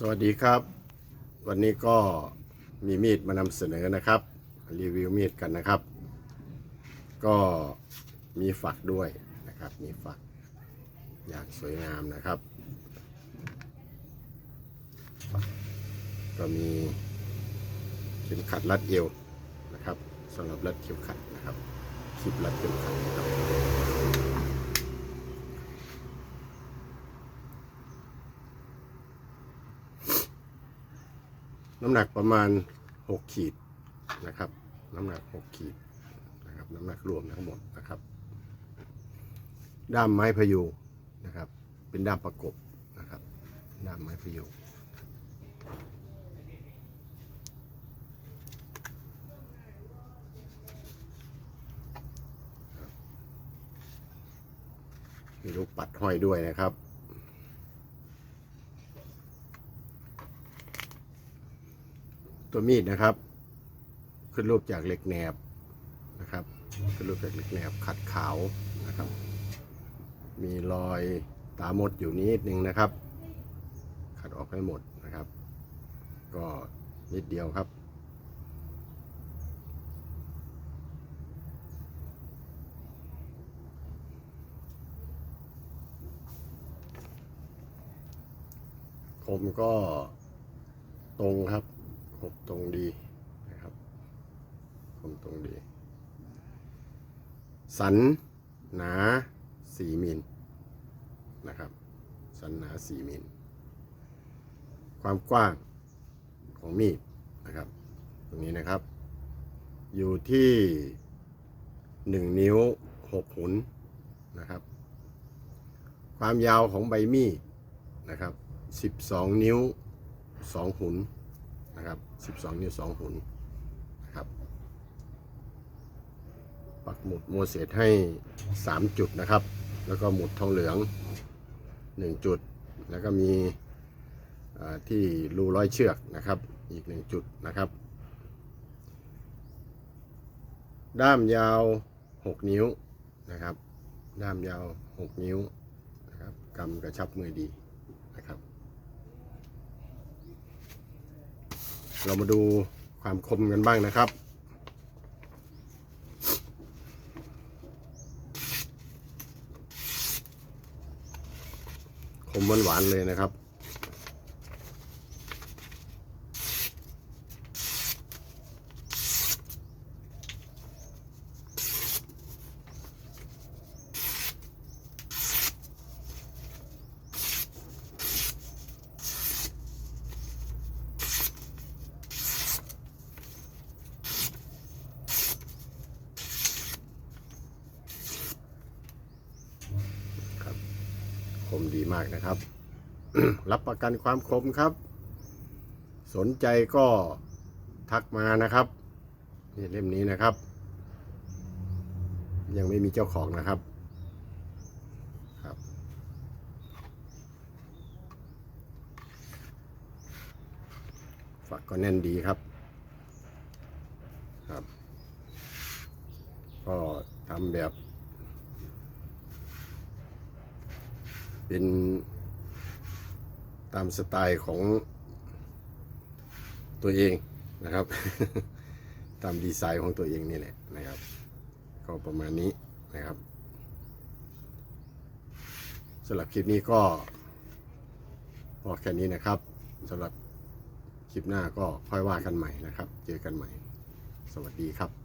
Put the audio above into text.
สวัสดีครับ วันนี้ก็มีมีดมานำเสนอนะครับ รีวิวมีดกันนะครับ ก็มีฝักด้วยนะครับ มีฝักอย่างสวยงามนะครับกก็มีเข็มขัดรัดเอวนะครับสำหรับรัดเข็มขัดนะครับคลิปรัดเข็มขัดนะครับ น้ำหนักประมาณ 6 ขีดนะครับ น้ำหนัก 6 ขีดนะครับ น้ำหนักรวมทั้งหมดนะครับด้ามไม้พยุงนะครับ เป็นด้ามประกบนะครับด้ามไม้พยุงครับมีลูกปัดห้อยด้วยนะครับ ตัวมีดนะครับ ขึ้นรูปจากเหล็กแหนบนะครับ ขึ้นรูปจากเหล็กแหนบขัดขาวนะครับ มีรอยตามดอยู่นิดนึงนะครับ ขัดออกให้หมดนะครับ ก็นิดเดียวครับผมก็ตรงครับ คมตรงดีนะครับคมตรงดี สันหนาสี่มิลนะครับ สันหนาสี่มิลความกว้างของมีดนะครับ ตรงนี้นะครับ อยู่ที่หนึ่งนิ้วหกหุนนะครับ ความยาวของใบมีดนะครับสิบสองนิ้วสองหุน นะครับ 12 นิ้ว 2 หุนนะครับ ปักหมุดโมเสสให้ 3 จุดนะครับ แล้วก็หมุดทองเหลือง 1 จุด แล้วก็มีที่รูร้อยเชือกนะครับ อีก 1 จุดนะครับ ด้ามยาว 6 นิ้วนะครับ ด้ามยาว 6 นิ้วนะครับกำกระชับมือดีนะครับ เรามาดูความคมกันบ้างนะครับ คมหวานๆเลยนะครับ มดีมากนะครับ รับประกันความคมครับ สนใจก็ทักมานะครับนี่เล่มนี้นะครับ ยังไม่มีเจ้าของนะครับครับ ฝักก็แน่นดีครับครับ ก็ทำแบบ เป็นตามสไตล์ของตัวเองนะครับ ตามดีไซน์ของตัวเองนี่แหละนะครับ ก็ประมาณนี้นะครับสำหรับคลิปนี้ก็พอแค่นี้นะครับสำหรับคลิปหน้าก็ค่อยว่ากันใหม่นะครับ เจอกันใหม่ สวัสดีครับ